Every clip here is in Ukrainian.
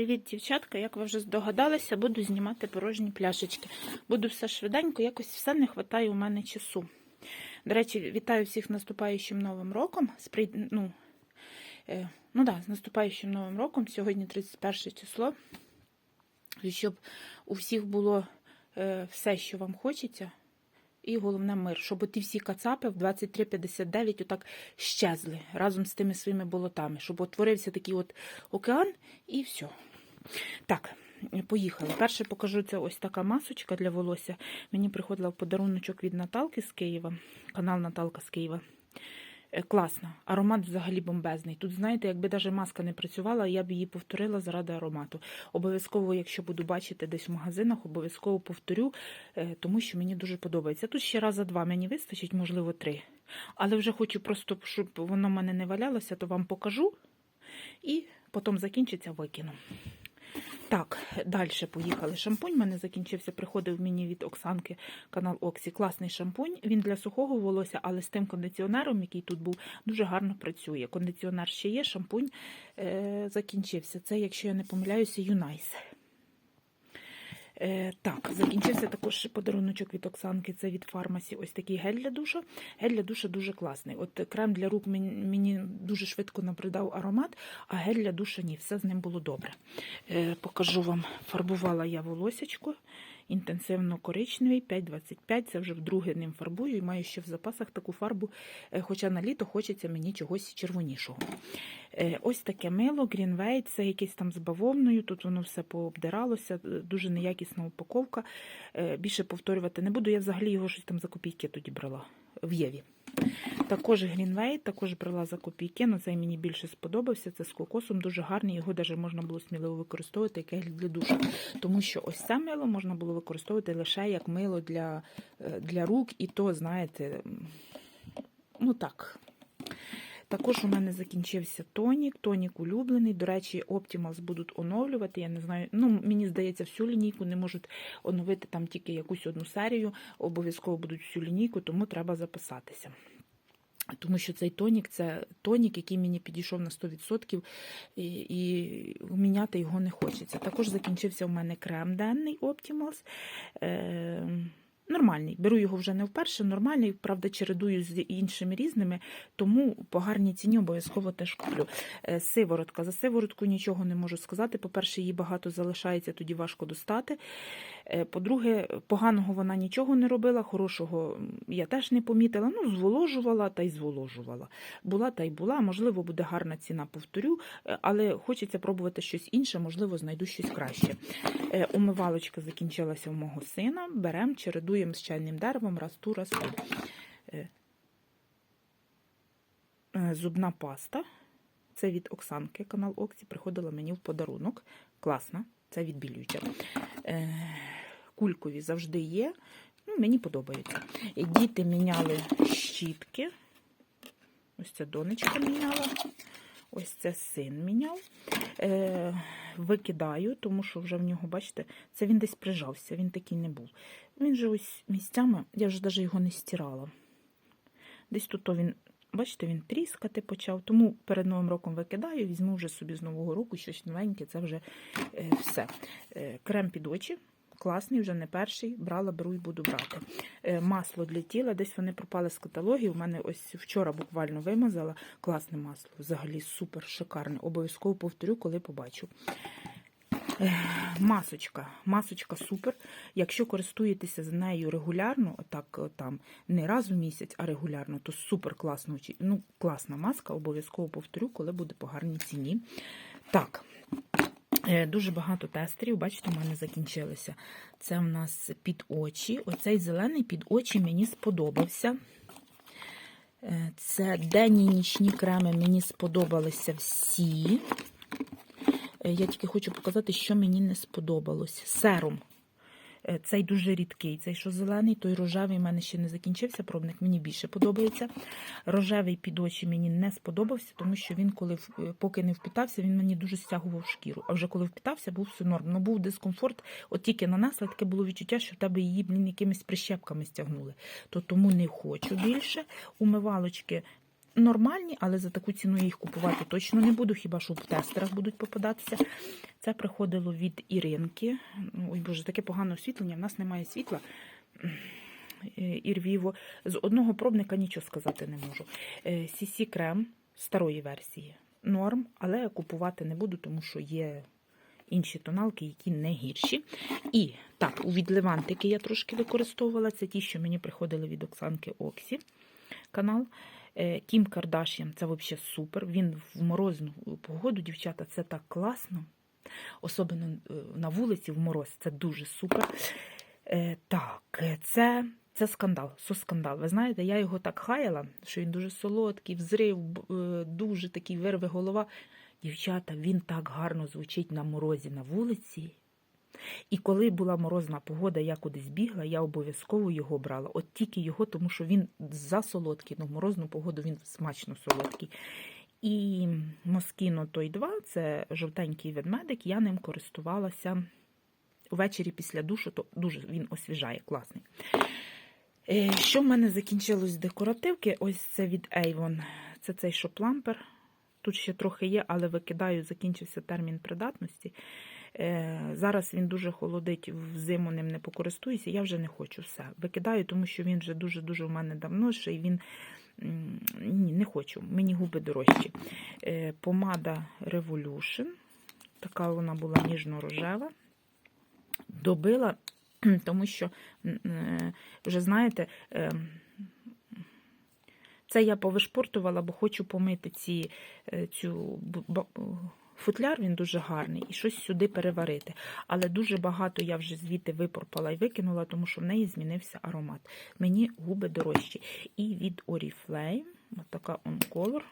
Привіт, дівчатка. Як ви вже здогадалися, буду знімати порожні пляшечки. Буду все швиденько, якось все не вистачає у мене часу. До речі, вітаю всіх наступаючим новим роком. Ну, е, ну да, з наступаючим новим роком. Сьогодні 31 число. Щоб у всіх було е, все, що вам хочеться. І головне мир, щоб ті всі кацапи в 23.59 отак щезли разом з тими своїми болотами, щоб утворився такий от океан і все. Так, поїхали. Перше покажу це ось така масочка для волосся. Мені приходила в подаруночок від Наталки з Києва, канал Наталка з Києва. Е, Класна. Аромат взагалі бомбезний. Тут, знаєте, якби навіть маска не працювала, я б її повторила заради аромату. Обов'язково, якщо буду бачити десь в магазинах, обов'язково повторю, е, тому що мені дуже подобається. Тут ще раза два мені вистачить, можливо, три. Але вже хочу просто, щоб воно в мене не валялося, то вам покажу і потім закінчиться, викину. Так, далі поїхали. Шампунь в мене закінчився. Приходив мені від Оксанки канал Оксі. Класний шампунь. Він для сухого волосся, але з тим кондиціонером, який тут був, дуже гарно працює. Кондиціонер ще є, шампунь е, закінчився. Це, якщо я не помиляюся, Юнайс. Е, так, закінчився також подаруночок від Оксанки. Це від фармасі. Ось такий гель для душа. Гель для душа дуже класний. От крем для рук мені, дуже швидко набридав аромат, а гель для душа ні, все з ним було добре. Е, покажу вам, фарбувала я волосячко. Інтенсивно коричневий, 5,25. Це вже вдруге ним фарбую і маю ще в запасах таку фарбу, е, хоча на літо хочеться мені чогось червонішого. Е, Ось таке мило, Greenway, це якесь там з бавовною. Тут воно все пообдиралося, е, дуже неякісна упаковка. Е, Більше повторювати не буду. Я взагалі його щось там за копійки тоді брала в Єві. Також Greenway, також брала за копійки, але цей мені більше сподобався. Це з кокосом дуже гарний, його навіть можна було сміливо використовувати як гель для душу. Тому що ось це мило можна було використовувати лише як мило для, для рук, і то, знаєте, ну так. Також у мене закінчився тонік, тонік улюблений. До речі, Optimals будуть оновлювати. Я не знаю, ну мені здається, всю лінійку не можуть оновити там тільки якусь одну серію. Обов'язково будуть всю лінійку, тому треба записатися. Тому що цей тонік це тонік, який мені підійшов на 100%, і, і міняти його не хочеться. Також закінчився у мене крем денний Optimals. Е, Нормальний. Беру його вже не вперше, нормальний, правда, чередую з іншими різними, тому по гарній ціні обов'язково теж куплю. Е, Сиворотка. За сиворотку нічого не можу сказати. По-перше, її багато залишається, тоді важко достати. Е, По-друге, поганого вона нічого не робила, хорошого я теж не помітила. Ну, зволожувала та й зволожувала. Була та й була. Можливо, буде гарна ціна, повторю, е, але хочеться пробувати щось інше, можливо, знайду щось краще. Умивалочка закінчилася у мого сина. Беремо, чередуємо з чайним деревом, раз ту, раз ту. Е, е, Зубна паста. Це від Оксанки, канал Оксі, приходила мені в подарунок. Класна, це відбілююча. Е, Кулькові завжди є. Ну, мені подобається. Діти міняли щітки. Ось це донечка міняла. Ось це син міняв. Е, викидаю, тому що вже в нього, бачите, це він десь прижався, він такий не був. Він же ось місцями, я вже навіть його не стирала. Десь тут то він, бачите, він тріскати почав, тому перед Новим роком викидаю, візьму вже собі з Нового року щось новеньке, це вже е, все. Е, крем під очі. Класний, вже не перший. Брала, беру і буду брати. Е, масло для тіла, десь вони пропали з каталогів. У мене ось вчора буквально вимазала. Класне масло. Взагалі супер шикарне. Обов'язково повторю, коли побачу. Е, Масочка. Масочка супер. Якщо користуєтеся з нею регулярно, отак там не раз в місяць, а регулярно, то супер класно. Ну, класна маска, обов'язково повторю, коли буде по гарній ціні. Так. Е, Дуже багато тестерів, бачите, у мене закінчилися. Це у нас під очі. Оцей зелений під очі мені сподобався. Е, Це денні нічні креми мені сподобалися всі. Е, Я тільки хочу показати, що мені не сподобалось. Серум. Е, Цей дуже рідкий. Цей, що зелений, той рожевий в мене ще не закінчився. Пробник мені більше подобається. Рожевий під очі мені не сподобався, тому що він, коли е, поки не впітався, він мені дуже стягував шкіру. А вже коли впітався, був все норм. Ну був дискомфорт, от тільки нанесла, таке було відчуття, що в тебе її блін, якимись прищепками стягнули. То тому не хочу більше. Умивалочки нормальні, але за таку ціну я їх купувати точно не буду, хіба що в тестерах будуть попадатися. Це приходило від Іринки. Ну, Ой, Боже, таке погане освітлення, в нас немає світла. Е, Ірвіво. З одного пробника нічого сказати не можу. Сісі крем старої версії. Норм, але купувати не буду, тому що є інші тоналки, які не гірші. І так, у відливантики я трошки використовувала. Це ті, що мені приходили від Оксанки Оксі канал. Е, Кім Кардашян, це взагалі супер. Він в морозну погоду, дівчата, це так класно. Особливо е, на вулиці в мороз, це дуже супер. Е, Так, це, це скандал, сос-скандал. Ви знаєте, я його так хаяла, що він дуже солодкий, взрив, дуже такий вирве голова. Дівчата, він так гарно звучить на морозі на вулиці. І коли була морозна погода, я кудись бігла, я обов'язково його брала. От тільки його, тому що він засолодкий, ну в морозну погоду він смачно солодкий. І Москіно той 2, це жовтенький ведмедик, я ним користувалася ввечері після душу, то дуже він освіжає, класний. Е, Що в мене закінчилось з декоративки? Ось це від Avon. Це цей шоплампер. Тут ще трохи є, але викидаю, закінчився термін придатності. Е, Зараз він дуже холодить, в зиму ним не покористуюся, я вже не хочу все. Викидаю, тому що він вже дуже-дуже у мене давно, ще й він ні, не хочу, мені губи дорожчі. Е, Помада Revolution. Така вона була ніжно-рожева. Добила, тому що, е, вже знаєте, це я повишпортувала, бо хочу помити ці, цю футляр, він дуже гарний, і щось сюди переварити. Але дуже багато я вже звідти випорпала і викинула, тому що в неї змінився аромат. Мені губи дорожчі. І від Oriflame, от така on color.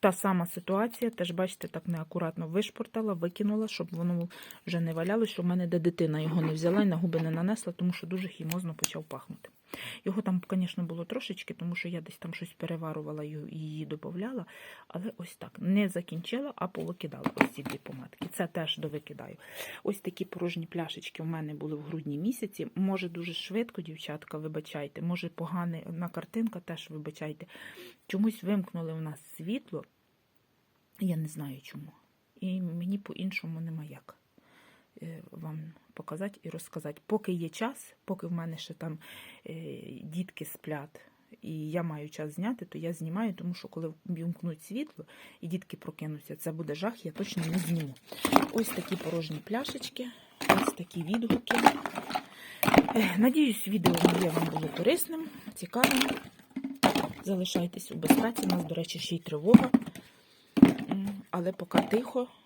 Та сама ситуація, теж, бачите, так неакуратно вишпортала, викинула, щоб воно вже не валялося, щоб в мене де дитина його не взяла і на губи не нанесла, тому що дуже хімозно почав пахнути. Його там, звісно, було трошечки, тому що я десь там щось переварувала і її додавала, але ось так. Не закінчила, а повикидала ось ці дві помадки. Це теж довикидаю. Ось такі порожні пляшечки у мене були в грудні місяці. Може, дуже швидко, дівчатка, вибачайте, може погана картинка, теж вибачайте. Чомусь вимкнули у нас світло. Я не знаю чому. І мені по-іншому нема як вам показати і розказати. Поки є час, поки в мене ще там е, дітки сплять, і я маю час зняти, то я знімаю, тому що коли вімкнуть світло і дітки прокинуться, це буде жах, я точно не зніму. Ось такі порожні пляшечки, ось такі відгуки. Е, Надіюсь, відео моє вам було корисним, цікавим. Залишайтесь у безпеці. У нас, до речі, ще й тривога. Але поки тихо, Е,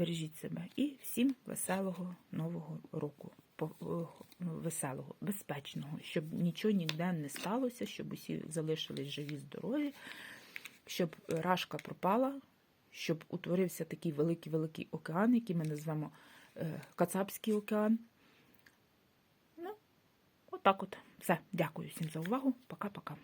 бережіть себе. І всім веселого нового року. Ну, Веселого, безпечного, щоб нічого ніде не сталося, щоб усі залишились живі, здорові, щоб рашка пропала, щоб утворився такий великий-великий океан, який ми назвемо е, Кацапський океан. Ну, отак от. Все. Дякую всім за увагу. Пока-пока.